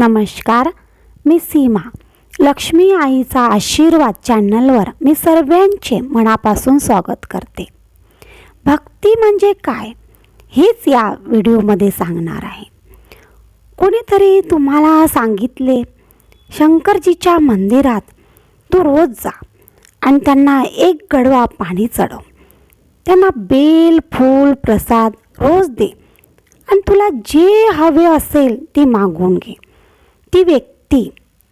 नमस्कार मी सीमा. लक्ष्मी आईचा आशीर्वाद चॅनलवर मी सर्वांचे मनापासून स्वागत करते. भक्ती म्हणजे काय? हेच या व्हिडिओमध्ये सांगणार आहे. कोणीतरी तुम्हाला सांगितले शंकरजीच्या मंदिरात तू रोज जा आणि त्यांना एक गडवा पाणी चढव. त्यांना बेल फूल प्रसाद रोज दे आणि तुला जे हवे असेल ते मागून घे. ती व्यक्ती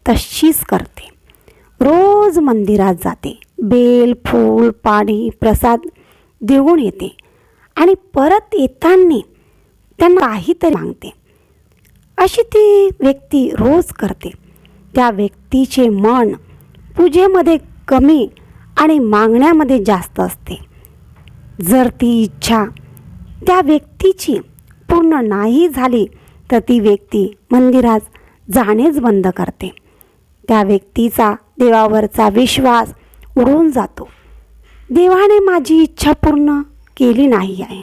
तशीच करते. रोज मंदिरात जाते. बेल फूल पाणी प्रसाद देऊन येते. आणि परत येताना त्यांना काहीतरी मागते अशी ती व्यक्ती रोज करते. त्या व्यक्तीचे मन पूजेमध्ये कमी आणि मागण्यामध्ये जास्त असते. जर ती इच्छा त्या व्यक्तीची पूर्ण नाही झाली तर ती व्यक्ती मंदिरात जाणेच बंद करते. त्या व्यक्तीचा देवावरचा विश्वास उडून जातो. देवाने माझी इच्छा पूर्ण केली नाही आहे.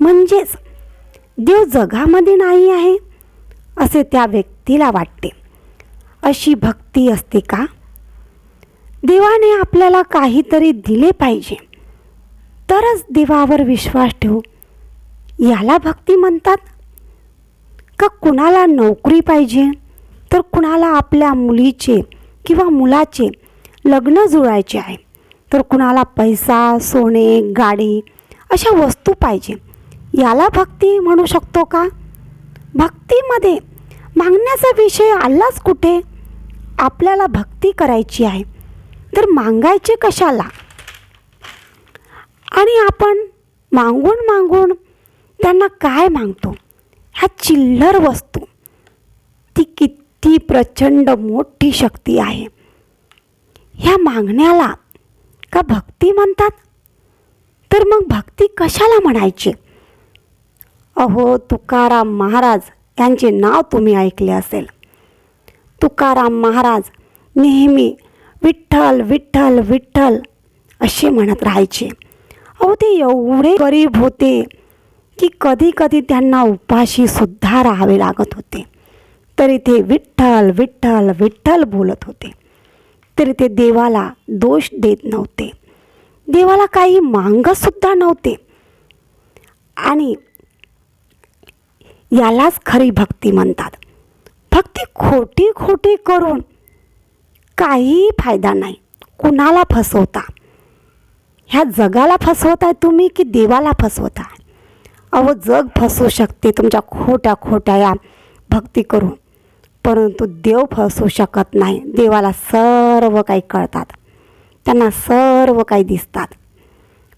म्हणजेच देव जगामध्ये नाही आहे असे त्या व्यक्तीला वाटते. अशी भक्ती असते का? देवाने आपल्याला काहीतरी दिले पाहिजे. तरच देवावर विश्वास ठेवू. याला भक्ती म्हणतात. का कुणाला नोकरी पाहिजे? तर कुणाला आपल्या मुलीचे किंवा मुलाचे लग्न जुळायचे आहे. तर कुणाला पैसा सोने गाडी अशा वस्तू पाहिजे. याला भक्ती म्हणू शकतो का? भक्तीमध्ये मागण्याचा विषय आलाच कुठे? आपल्याला भक्ती करायची आहे. तर मागायचे कशाला? आणि आपण मागून मागून त्यांना काय मागतो? ह्या चिल्लर वस्तू. ती किती प्रचंड मोठी शक्ती आहे. ह्या मागण्याला का भक्ती म्हणतात? तर मग भक्ती कशाला म्हणायची? अहो तुकाराम महाराज यांचे नाव तुम्ही ऐकले असेल. तुकाराम महाराज नेहमी विठ्ठल विठ्ठल विठ्ठल असे म्हणत राहायचे. अहो ते एवढे गरीब होते. की कधी कधी त्यांना उपाशीसुद्धा राहावे लागत होते. तरी ते विठ्ठल विठ्ठल विठ्ठल बोलत होते. तरी ते देवाला दोष देत नव्हते. देवाला काही मांगसुद्धा नव्हते. आणि यालाच खरी भक्ती म्हणतात. भक्ती खोटी खोटी करून काहीही फायदा नाही. कुणाला फसवता? ह्या जगाला फसवताय तुम्ही की देवाला फसवताय? अहो जग फसवू शकते तुमच्या खोट्या खोट्या या भक्ती करून. परंतु देव फसवू शकत नाही. देवाला सर्व काही कळतात. त्यांना सर्व काही दिसतात.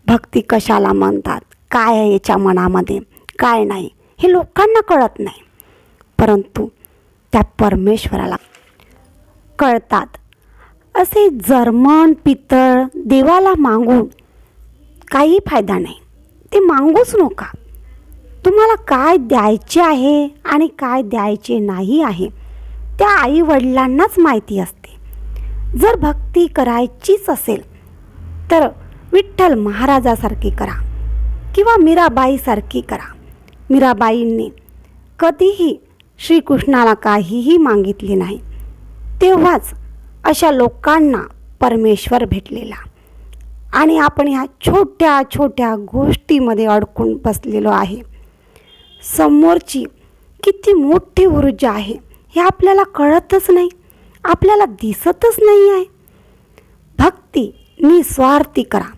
भक्ती कशाला म्हणतात? काय आहे याच्या मनामध्ये? काय नाही? हे लोकांना कळत नाही. परंतु त्या परमेश्वराला कळतात. असे जर्मन पितळ देवाला मागून काही फायदा नाही. ते मागूच नका. तुम्हाला काय द्यायचे आहे आणि काय द्यायचे नाही आहे त्या आई वडिलांनाच माहिती असते. जर भक्ती करायचीच असेल तर विठ्ठल महाराजासारखी करा किंवा मीराबाईसारखी करा. मीराबाईंनी कधीही श्रीकृष्णाला काहीही मागितले नाही तेव्हाच अशा लोकांना परमेश्वर भेटलेला. आणि आपण ह्या छोट्या छोट्या गोष्टीमध्ये अडकून बसलेलो आहे. समोरची किती मोठी ऊर्जा आहे हे आपल्याला कळतच नाही आपल्याला दिसतच नाही आहे. भक्ती निस्वार्थी करा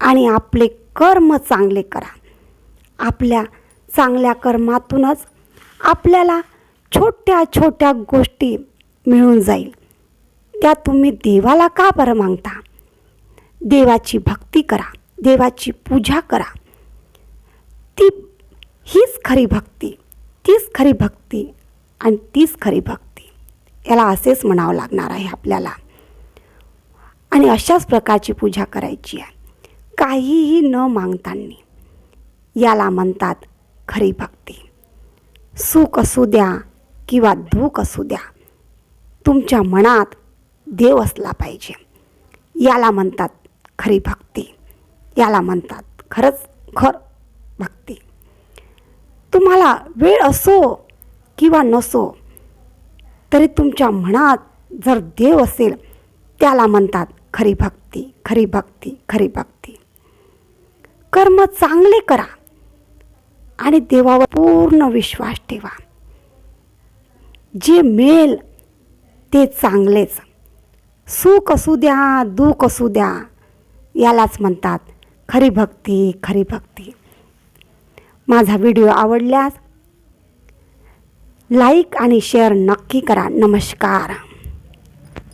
आणि आपले कर्म चांगले करा. आपल्या चांगल्या कर्मातूनच आपल्याला छोट्या छोट्या गोष्टी मिळून जाईल. त्या तुम्ही देवाला का बरं मागता? देवाची भक्ती करा देवाची पूजा करा. ती हीच खरी भक्ती तीच खरी भक्ती आणि तीच खरी भक्ती. याला असेच म्हणावं लागणार आहे आपल्याला. आणि अशाच प्रकारची पूजा करायची आहे. काहीही न मागताना याला म्हणतात खरी भक्ती. सुख असू द्या किंवा दुःख असू द्या तुमच्या मनात देव असला पाहिजे. याला म्हणतात खरी भक्ती. याला म्हणतात खरंच खर भक्ती. तुम्हाला वेळ असो किंवा नसो तरी तुमच्या मनात जर देव असेल त्याला म्हणतात खरी भक्ती खरी भक्ती खरी भक्ती. कर्म चांगले करा आणि देवावर पूर्ण विश्वास ठेवा. जे मिळेल ते चांगलेच. सुख असू द्या दुःख असू द्या यालाच म्हणतात खरी भक्ती खरी भक्ती. माझा व्हिडिओ आवडल्यास लाईक आणि शेअर नक्की करा. नमस्कार.